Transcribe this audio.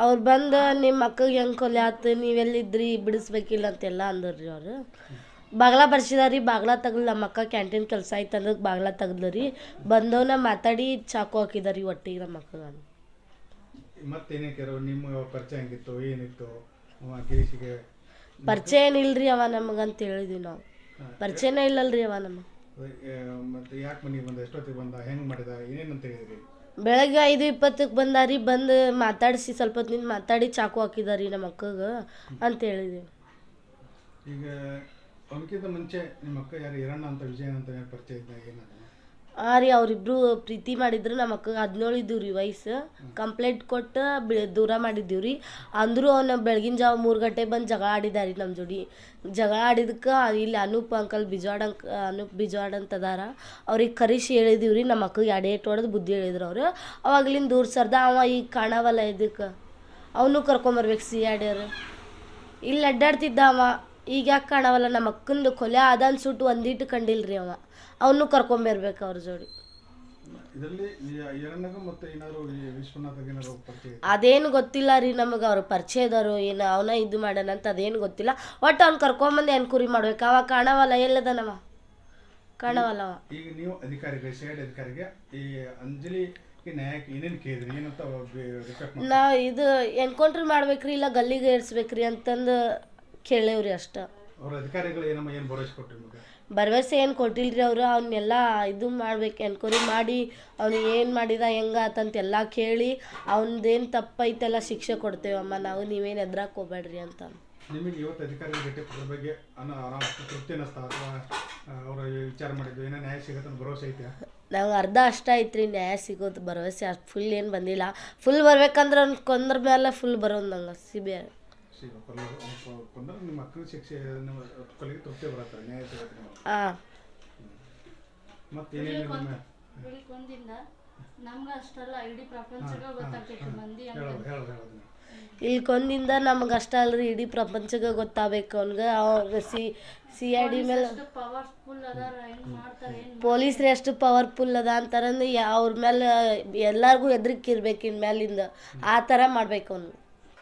ಅವ್ರು ಬಂದು ನಿಮ್ಮ ಅಕ್ಕಗೆ ಹೆಂಗೆ ಕೊಲೆ ಆತು ನೀವೆಲ್ಲಿದ್ರಿ ಬಿಡಿಸ್ಬೇಕಿಲ್ಲ ಅಂತೆಲ್ಲ ಅಂದರು ರೀ ಅವರು. ಬಾಗ್ಲ ಬರ್ಸಿದಾರಿ ಬಾಗ್ಲ ತೆಗ್ದು ನಮ್ಮ ಅಕ್ಕ ಕ್ಯಾಂಟೀನ್ ಕೆಲಸ ಆಯ್ತು ಅಂದ್ರೆ ಬಾಗ್ಲ ರೀ. ಬಂದವನ್ನ ಮಾತಾಡಿ ಚಾಕು ಹಾಕಿದಾರಿ ಒಟ್ಟಿಗೆ ನಮ್ಮ ಅಕ್ಕಗ. ನಿಮ್ಮ ಪರಿಚಯ ಹೆಂಗಿತ್ತು? ಏನಿತ್ತು? ಪರಿಚಯ ಏನಿಲ್ರಿ ಅವ ನಮಗಂತ ಹೇಳಿದ್ವಿ ನಾವು. ಪರಿಚಯನೇ ಇಲ್ಲಲ್ರಿ ಅವ ನಮಗೆ. ಮತ್ತೆ ಯಾಕೆ ಮನೆಗೆ ಬಂದ? ಎಷ್ಟೊತ್ತಿಗೆ ಬಂದ? ಹೆಂಗೆ ಮಾಡಿದ? ಏನೇನಂತ ಹೇಳಿದ್ರಿ? ಬೆಳಗ್ಗೆ ಐದು ಇಪ್ಪತ್ತಕ್ಕೆ ಬಂದಾರಿ, ಬಂದು ಮಾತಾಡಿಸಿ ಸ್ವಲ್ಪ ಹೊತ್ತು ನಿಂತು ಮಾತಾಡಿ ಚಾಕು ಹಾಕಿದಾರಿ ನಮ್ಮ ಅಕ್ಕಗೆ ಅಂತ ಹೇಳಿದೆ ಈಗ ಅವನಕ್ಕಿಂತ ಮುಂಚೆ ನಿಮ್ಮ ಅಕ್ಕ ಯಾರು ಹಿರಣ್ಣ ಅಂತ ವಿಜಯನ್ ಅಂತ ಏನ್ ಪರಿಚಯ ಇದ್ದಾಗ ಏನಾದ ಹಾಂ ರೀ ಅವರಿಬ್ರು ಪ್ರೀತಿ ಮಾಡಿದ್ರು ನಮ್ಮ ಅಕ್ಕಗೆ ಹದಿನೇಳು ಇದ್ದೀವಿ ರೀ ವಯಸ್ಸು. ಕಂಪ್ಲೇಂಟ್ ಕೊಟ್ಟು ಬಿ ದೂರ ಮಾಡಿದ್ದೀವಿ ರೀ ಅಂದರೂ ಅವ್ನು ಬೆಳಗಿನ ಜಾವ ಮೂರು ಗಂಟೆ ಬಂದು ಜಗಳ ಆಡಿದಾರಿ ನಮ್ಮ ಜೋಡಿ. ಜಗಳ ಆಡಿದಕ್ಕೆ ಇಲ್ಲಿ ಅನೂಪ್ ಅಂಕಲ್ ಬಿಜ್ವಾಡ್ ಅಂಕ, ಅನೂಪ್ ಬಿಜ್ವಾಡ್ ಅಂತ ಅದಾರ. ಅವ್ರಿಗೆ ಕರೆಸಿ ಹೇಳಿದೀವಿ ರೀ ನಮ್ಮ ಅಕ್ಕಗೆ ಎಡೆ ಹೊಡೆದು ಬುದ್ಧಿ ಹೇಳಿದ್ರು ಅವರು. ಅವಾಗ್ಲಿಂದ ದೂರ ಸರ್ದ ಅವ ಈಗ ಕಾಣವಲ್ಲ ಇದಕ್ಕೆ. ಅವನು ಕರ್ಕೊಂಬರ್ಬೇಕು ಸಿ ಆಡ್ಯಾರ ಇಲ್ಲಿ ಅಡ್ಡಾಡ್ತಿದ್ದ ಅವ. ಈಗ ಯಾಕೆ ಕಾಣವಲ್ಲ? ನಮ್ಮ ಅಕ್ಕಂದು ಕೊಲೆ ಆದ ಅನ್ಸುಟ್ಟು ಒಂದಿಟ್ಟು ಕಂಡಿಲ್ರಿ ಅವ. ಅವನು ಕರ್ಕೊಂಬರ್ಬೇಕು ಅವ್ರ ಜೋಡಿ. ಅದೇನು ಗೊತ್ತಿಲ್ಲ ರೀ ನಮಗೆ ಅವ್ರ ಪರಿಚಯದವರು ಏನು ಅವನ ಇದು ಮಾಡ್ಯಾನ ಅಂತ ಅದೇನು ಗೊತ್ತಿಲ್ಲ. ಒಟ್ಟು ಅವ್ನು ಕರ್ಕೊಂಬಂದು ಎನ್ಕ್ವೈರಿ ಮಾಡ್ಬೇಕು? ಅವ ಕಾಣವಲ್ಲ ಎಲ್ಲದನವ? ಕಾಣವಲ್ಲ ಅವ. ಈಗ ನೀವು ಅಧಿಕಾರಿಗೆ ಸಿ ಐ ಅಧಿಕಾರಿಗೆ ಈ ಅಂಜಲಿ ನ್ಯಾಯಕ್ಕೆ ಏನೇನು ಕೇಳಿದ್ರಿ? ಏನಂತ ರಿಕ್ವೆಸ್ಟ್ ಮಾಡಿ ನಾ ಇದು ಎನ್ಕೌಂಟ್ರಿ ಮಾಡ್ಬೇಕ್ರಿ ಇಲ್ಲ ಗಲ್ಲಿಗೆ ಏರ್ಸ್ಬೇಕ್ರಿ ಅಂತಂದು ಕೇಳೇವ್ರಿ ಅಷ್ಟ. ಅವ್ರ ಅಧಿಕಾರಿಗಳು ಏನಮ್ಮ ಏನು ಭರವಸೆ ರೀ ನಿಮಗೆ? ಭರವಸೆ ಏನು ಕೊಟ್ಟಿಲ್ರಿ ಅವರು ಅವನ್ನೆಲ್ಲ ಇದು ಮಾಡ್ಬೇಕು ಎನ್ಕ್ವೈರಿ ಮಾಡಿ ಅವ್ನು ಏನು ಮಾಡಿದ ಎಲ್ಲಾ ಕೇಳಿ ಅವನದೇನು ತಪ್ಪೈತೆಲ್ಲ ಶಿಕ್ಷೆ ಕೊಡ್ತೇವಮ್ಮ ನಾವು ನೀವೇನು ಎದ್ರಾಕ್ ಹೋಗ್ಬೇಡ್ರಿ ಅಂತ. ನಿಮಗೆ ಇವತ್ತು ಅಧಿಕಾರಿಗಳ ಭೇಟಿ ಅದ್ರ ಬಗ್ಗೆ ಅನ್ನ ಆರಾಮ ತೃಪ್ತಿ ಅನ್ನಿಸ್ತಾ ಅಥವಾ ಅವರ ವಿಚಾರ ಮಾಡಿದ್ದು ಏನೋ ನ್ಯಾಯ ಸಿಗತ್ತೆ ಅನ್ನೋ ಭರವಸೆ ಐತೆ ನಂಗೆ ಅರ್ಧ ಅಷ್ಟ ಐತ್ರಿ ನ್ಯಾಯ ಸಿಗೋದು ಭರವಸೆ ಅಷ್ಟು ಫುಲ್ ಏನು ಬಂದಿಲ್ಲ. ಫುಲ್ ಬರ್ಬೇಕಂದ್ರೆ ಅವ್ನು ಕೊಂದ್ರ ಮೇಲೆ ಫುಲ್ ಬರೋದು ನಂಗೆ ಸಿ ಬಿ ಸಿಗ ಕೊಂದ್ರೆ ನಿಮ್ಮ ಅಕ್ಕನ ಶಿಕ್ಷೆ ನಿಮ್ಮ ಕೊಲೆಗೆ ತೃಪ್ತಿ ಬರುತ್ತೆ ನ್ಯಾಯ ಸಿಗತ್ತೆ ನಿಮಗೆ ಹಾಂ ಮತ್ತೇನೇನು ನಿಮ್ಮ ಬೆಳಿಕೊಂದಿಂದ ನಮ್ಗೆ ಅಷ್ಟಲ್ಲ ಇಡೀ ಪ್ರಪಂಚಗ ಗೊತ್ತಾಗ್ತೈತಿ ಮಂದಿ ಹೇಳೋದು ಹೇಳೋದು ಹೇಳೋದು ನೀವು. ಇಲ್ಲಿ ಕೊಂದಿಂದ ನಮ್ಗೆ ಅಷ್ಟ ಅಲ್ರಿ ಇಡೀ ಪ್ರಪಂಚಕ್ಕೆ ಗೊತ್ತಾಗಬೇಕು ಅವ್ನಿಗೆ. ಅವ್ರ ಸಿ ಸಿ ಐ ಡಿ ಮೇಲೆ ಎಷ್ಟು ಪವರ್ಫುಲ್ ಅದಾರ ಹೆಂಗ್ ಮಾಡ್ತಾರೆ ಏನ್ ಪೊಲೀಸ್ರು ಎಷ್ಟು ಪವರ್ಫುಲ್ ಅದ ಅಂತಾರಂದ್ರೆ ಅವ್ರ ಮೇಲೆ ಎಲ್ಲಾರ್ಗು ಹೆದರಿಕೆ ಇರ್ಬೇಕು ಇನ್ ಮ್ಯಾಲಿಂದ ಆ ಥರ ಮಾಡ್ಬೇಕು ಅವ್ನು